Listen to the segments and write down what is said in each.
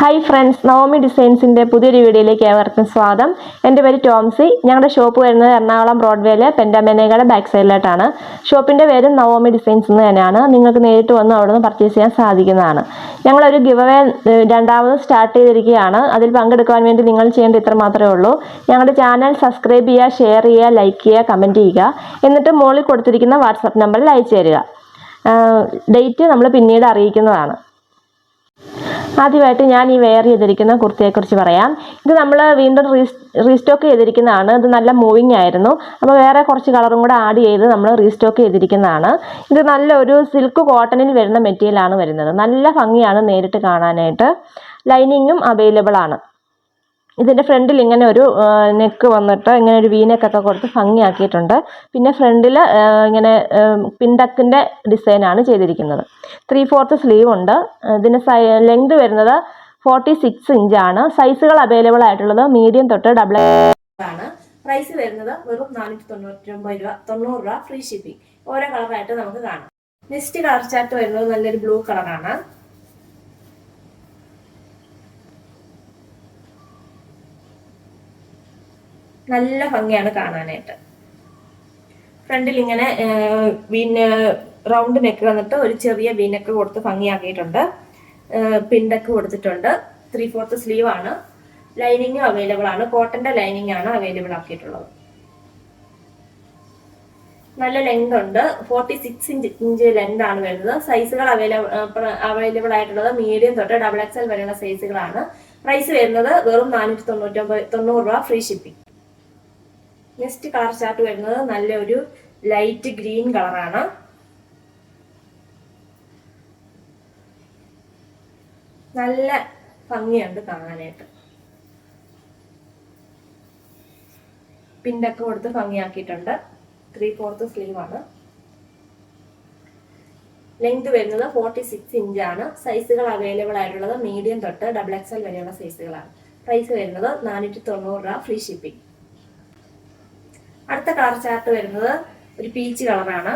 Hi friends Naomi ഡിസൈൻസിന്റെ പുതിയൊരു വീഡിയോയിലേക്ക് ഏവർക്കും സ്വാഗതം. എന്റെ പേര് ടോംസി. ഞങ്ങളുടെ ഷോപ്പ് വരുന്നത് എറണാകുളം ബ്രോഡ്വേയിലെ പെൻഡാമേനയുടെ ബാക്ക് സൈഡിലായിട്ടാണ് ഷോപ്പിന്റെ പേര് നവോമി ഡിസൈൻസ് എന്ന് തന്നെയാണ്. നിങ്ങൾക്ക് നേരിട്ട് വന്ന് അവിടെ നിന്ന് പർച്ചേസ് ചെയ്യാൻ സാധിക്കുന്നതാണ്. ഞങ്ങളൊരു ഗിവ് അവേ രണ്ടാമത് സ്റ്റാർട്ട് ചെയ്തിരിക്കുകയാണ്. അതിൽ പങ്കെടുക്കാൻ വേണ്ടി നിങ്ങൾ ചെയ്യേണ്ടത് ഇത്ര മാത്രമേ ഉള്ളൂ. ഞങ്ങളുടെ ചാനൽ സബ്സ്ക്രൈബ് ചെയ്യുക ഷെയർ ചെയ്യുക ലൈക്ക് ചെയ്യുക കമന്റ് ചെയ്യുക. എന്നിട്ട് മുകളിൽ കൊടുത്തിരിക്കുന്ന വാട്സപ്പ് നമ്പറിൽ അയച്ചു തരിക ഡേറ്റ് നമ്മൾ പിന്നീട് അറിയിക്കുന്നതാണ്. ആദ്യമായിട്ട് ഞാൻ ഈ വെയർ ചെയ്തിരിക്കുന്ന കുർത്തിയെക്കുറിച്ച് പറയാം. ഇത് നമ്മൾ വീണ്ടും റീസ് റീസ്റ്റോക്ക് ചെയ്തിരിക്കുന്നതാണ്. ഇത് നല്ല മൂവിങ് ആയിരുന്നു. അപ്പോൾ വേറെ കുറച്ച് കളറും കൂടെ ആഡ് ചെയ്ത് നമ്മൾ റീസ്റ്റോക്ക് ചെയ്തിരിക്കുന്നതാണ്. ഇത് നല്ല നല്ലൊരു സിൽക്ക് കോട്ടണിൽ വരുന്ന മെറ്റീരിയലാണ് വരുന്നത്. നല്ല ഭംഗിയാണ് നേരിട്ട് കാണാനായിട്ട്. ലൈനിങ്ങും അവൈലബിൾ ആണ്. ഇതിന്റെ ഫ്രണ്ടിൽ ഇങ്ങനെ ഒരു നെക്ക് വന്നിട്ട് ഇങ്ങനെ ഒരു വീനക്കൊക്കെ കൊടുത്ത് ഭംഗിയാക്കിയിട്ടുണ്ട്. പിന്നെ ഫ്രണ്ടിൽ ഇങ്ങനെ പിൻഡക്കിന്റെ ഡിസൈനാണ് ചെയ്തിരിക്കുന്നത്. ത്രീ ഫോർത്ത് സ്ലീവ് ഉണ്ട്. ഇതിന് സൈ ലെങ്ത് വരുന്നത് ഫോർട്ടി സിക്സ് ഇഞ്ചാണ് സൈസുകൾ അവൈലബിൾ ആയിട്ടുള്ളത് മീഡിയം തൊട്ട് ഡബിൾ ആണ്. പ്രൈസ് വരുന്നത് വെറും നാനൂറ്റി തൊണ്ണൂറ്റി ഒമ്പത് രൂപ തൊണ്ണൂറ് രൂപ ഫ്രീ ഷിപ്പിംഗ് ഓരോ കളറായിട്ട് നമുക്ക് കാണാം. നെക്സ്റ്റ് കളർ ചാർട്ട് വരുന്നത് നല്ലൊരു ബ്ലൂ കളറാണ് നല്ല ഭംഗിയാണ് കാണാനായിട്ട്. ഫ്രണ്ടിൽ ഇങ്ങനെ വീന് റൗണ്ട് നെക്ക് വന്നിട്ട് ഒരു ചെറിയ വീനൊക്കെ കൊടുത്ത് ഭംഗിയാക്കിയിട്ടുണ്ട്. പിണ്ടൊക്കെ കൊടുത്തിട്ടുണ്ട്. ത്രീ ഫോർത്ത് സ്ലീവ് ആണ് ലൈനിങ്ങും അവൈലബിൾ ആണ്. കോട്ടന്റെ ലൈനിങ് ആണ് അവൈലബിൾ ആക്കിയിട്ടുള്ളത്. നല്ല ലെങ്ത് ഉണ്ട്. Forty six inch inch length ആണ് വരുന്നത്. സൈസുകൾ അവൈലബിൾ അവൈലബിൾ ആയിട്ടുള്ളത് മീഡിയം തൊട്ട് ഡബിൾ എക്സ് എൽ വരെയുള്ള സൈസുകളാണ്. പ്രൈസ് വരുന്നത് വെറും നാനൂറ്റി തൊണ്ണൂറ്റൊമ്പത് തൊണ്ണൂറ് രൂപ free shipping. Next colour chart വരുന്നത് നല്ലൊരു ലൈറ്റ് ഗ്രീൻ കളറാണ് നല്ല ഭംഗിയുണ്ട് കാണാനായിട്ട്. പിണ്ടൊക്കെ കൊടുത്ത് ഭംഗിയാക്കിയിട്ടുണ്ട്. ത്രീ ഫോർത്ത് സ്ലീവ് ആണ്. ലെങ്ത് വരുന്നത് ഫോർട്ടി സിക്സ് ആണ്. സൈസുകൾ അവൈലബിൾ ആയിട്ടുള്ളത് മീഡിയം തൊട്ട് ഡബിൾ എക്സ് എൽ വരെയുള്ള സൈസുകളാണ് പ്രൈസ് വരുന്നത് നാനൂറ്റി തൊണ്ണൂറ് രൂപ ഫ്രീ ഷിപ്പിംഗ് അടുത്ത കളർ ചാർട്ട് വരുന്നത് ഒരു പീച്ച് കളറാണ്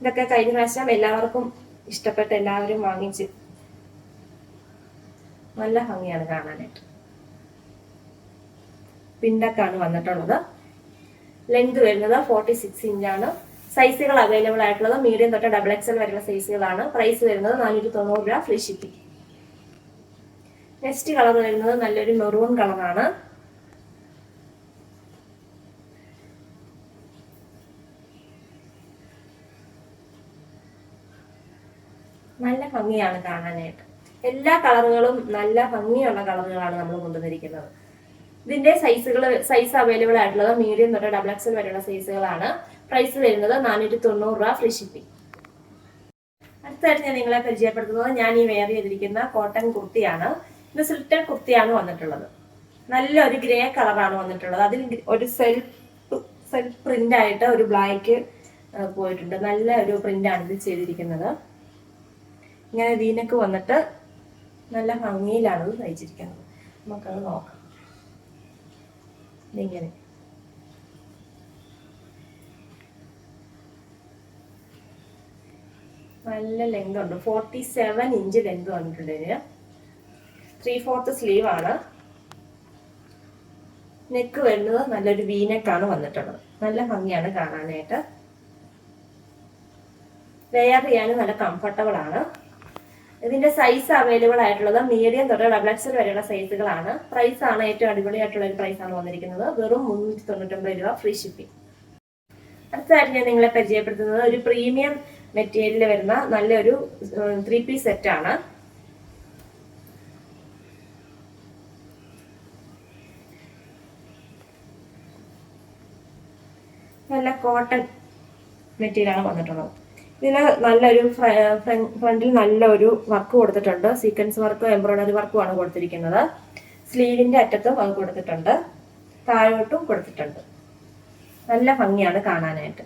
ഇതൊക്കെ കഴിഞ്ഞ പ്രാവശ്യം എല്ലാവർക്കും ഇഷ്ടപ്പെട്ട് എല്ലാവരും വാങ്ങിച്ച് നല്ല ഭംഗിയാണ് കാണാനായിട്ട്. പിണ്ടക്കാണ് വന്നിട്ടുള്ളത്. ലെങ്ത് വരുന്നത് ഫോർട്ടി സിക്സ് ഇഞ്ചാണ് സൈസുകൾ അവൈലബിൾ ആയിട്ടുള്ളത് മീഡിയം തൊട്ട് ഡബിൾ എക്സൽ വരെയുള്ള സൈസുകളാണ് പ്രൈസ് വരുന്നത് നാനൂറ്റി തൊണ്ണൂറ് രൂപ ഫ്രീ ഷിപ്പിംഗ് നെക്സ്റ്റ് കളർ വരുന്നത് നല്ലൊരു മെറൂൺ കളറാണ് നല്ല ഭംഗിയാണ് കാണാനായിട്ട്. എല്ലാ കളറുകളും നല്ല ഭംഗിയുള്ള കളറുകളാണ് നമ്മൾ കൊണ്ടുവന്നിരിക്കുന്നത്. ഇതിന്റെ സൈസുകൾ സൈസ് അവൈലബിൾ ആയിട്ടുള്ളത് മീഡിയം തൊട്ട് ഡബിൾ എക്സൽ വരെയുള്ള സൈസുകളാണ് പ്രൈസ് വരുന്നത് നാനൂറ്റി തൊണ്ണൂറ് രൂപ ഫ്രീ ഷിപ്പിംഗ് അടുത്തായിട്ട് ഞാൻ നിങ്ങളെ പരിചയപ്പെടുത്തുന്നത് ഞാൻ ഈ വെയർ ചെയ്തിരിക്കുന്ന കോട്ടൺ കുർത്തിയാണ്. ഇത് സിൽറ്റൺ കുർത്തിയാണ് വന്നിട്ടുള്ളത്. നല്ലൊരു ഗ്രേ കളറാണ് വന്നിട്ടുള്ളത്. അതിൽ ഒരു സെൽഫ് സെൽഫ് പ്രിന്റ് ആയിട്ട് ഒരു ബ്ലാക്ക് പോയിട്ടുണ്ട്. നല്ല ഒരു പ്രിന്റാണ് ഇത് ചെയ്തിരിക്കുന്നത്. ഇങ്ങനെ വീനക്ക് വന്നിട്ട് നല്ല ഭംഗിയിലാണ് ഇത് തയ്ച്ചിരിക്കുന്നത്. നമുക്കത് നോക്കാം. ഇതിങ്ങനെ? നല്ല ലെങ്ത് ഉണ്ട് ഫോർട്ടി സെവൻ ഇഞ്ച് ലെങ്ത് വന്നിട്ടുണ്ട് ഇതിന്. ത്രീ ഫോർത്ത് സ്ലീവ് ആണ് നെക്ക് വരുന്നത് നല്ലൊരു വീനെക്കാണ് വന്നിട്ടുള്ളത്. നല്ല ഭംഗിയാണ് കാണാനായിട്ട്. വെയർ ചെയ്യാനും നല്ല കംഫർട്ടബിൾ ആണ്. ഇതിന്റെ സൈസ് അവൈലബിൾ ആയിട്ടുള്ളത് മീഡിയം തൊട്ട് ഡബിൾ എക്സൽ വരെയുള്ള സൈസുകളാണ് പ്രൈസ് ആണ് ഏറ്റവും അടിപൊളിയായിട്ടുള്ള ഒരു പ്രൈസ് ആണ് വന്നിരിക്കുന്നത്. വെറും മുന്നൂറ്റി തൊണ്ണൂറ്റൊമ്പത് രൂപ ഫ്രീ ഷിപ്പിംഗ് അടുത്തതായിട്ട് ഞാൻ നിങ്ങളെ പരിചയപ്പെടുത്തുന്നത് ഒരു പ്രീമിയം മെറ്റീരിയലിൽ വരുന്ന നല്ലൊരു ത്രീ പീസ് സെറ്റ് ആണ്. നല്ല കോട്ടൺ മെറ്റീരിയലാണ് വന്നിട്ടുള്ളത്. ഇതിന് നല്ലൊരു ഫ്രണ്ടിൽ നല്ലൊരു വർക്ക് കൊടുത്തിട്ടുണ്ട്. സീക്വൻസ് വർക്കും എംബ്രോയിഡറി വർക്കും ആണ് കൊടുത്തിരിക്കുന്നത്. സ്ലീവിന്റെ അറ്റത്തും അത് കൊടുത്തിട്ടുണ്ട്. താഴോട്ടും കൊടുത്തിട്ടുണ്ട്. നല്ല ഭംഗിയാണ് കാണാനായിട്ട്.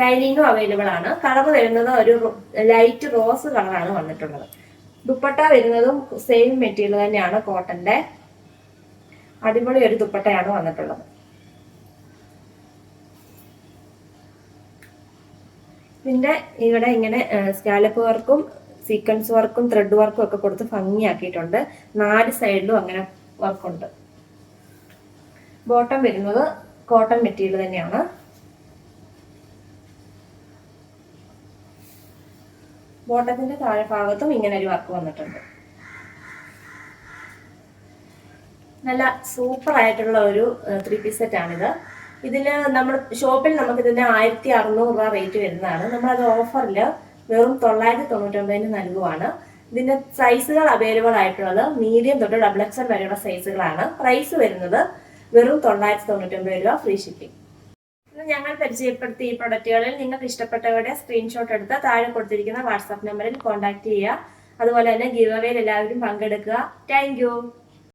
ലൈനിങ്ങും അവൈലബിൾ ആണ്. കളർ വരുന്നത് ഒരു ലൈറ്റ് റോസ് കളറാണ് വന്നിട്ടുള്ളത്. ദുപ്പട്ട വരുന്നതും സെയിം മെറ്റീരിയൽ തന്നെയാണ് കോട്ടന്റെ അടിപൊളി ഒരു ദുപ്പട്ടയാണ് വന്നിട്ടുള്ളത്. ഇതിന്റെ ഇവിടെ ഇങ്ങനെ സ്കാലപ്പ് വർക്കും സീക്വൻസ് വർക്കും ത്രെഡ് വർക്കും ഒക്കെ കൊടുത്ത് ഭംഗിയാക്കിയിട്ടുണ്ട്. നാല് സൈഡിലും അങ്ങനെ വർക്കുണ്ട് ബോട്ടം വരുന്നത് കോട്ടൺ മെറ്റീരിയൽ തന്നെയാണ്. ബോട്ടത്തിന്റെ താഴെ ഭാഗത്തും ഇങ്ങനെ ഒരു വർക്ക് വന്നിട്ടുണ്ട്. നല്ല സൂപ്പർ ആയിട്ടുള്ള ഒരു ത്രീ പീസ് സെറ്റ് ആണിത്. ഇതിന് നമ്മൾ ഷോപ്പിൽ നമുക്ക് ഇതിന് ആയിരത്തി അറുന്നൂറ് രൂപ റേറ്റ് വരുന്നതാണ്. അത് ഓഫറിൽ വെറും തൊള്ളായിരത്തി തൊണ്ണൂറ്റൊമ്പതിന് നൽകുവാണ്. ഇതിന്റെ സൈസുകൾ അവൈലബിൾ ആയിട്ടുള്ളത് മീഡിയം തൊട്ട് ഡബിൾ എക്സൽ വരെയുള്ള സൈസുകളാണ് പ്രൈസ് വരുന്നത് വെറും തൊള്ളായിരത്തി തൊണ്ണൂറ്റൊമ്പത് രൂപ ഫ്രീ ഷിപ്പിംഗ് ഞങ്ങൾ പരിചയപ്പെടുത്തി ഈ പ്രൊഡക്റ്റുകളിൽ നിങ്ങൾക്ക് ഇഷ്ടപ്പെട്ടവരുടെ സ്ക്രീൻഷോട്ട് എടുത്ത് താഴെ കൊടുത്തിരിക്കുന്ന വാട്സാപ്പ് നമ്പറിൽ കോൺടാക്ട് ചെയ്യുക. അതുപോലെ തന്നെ ഗീവ് അവയിൽ എല്ലാവരും പങ്കെടുക്കുക. താങ്ക്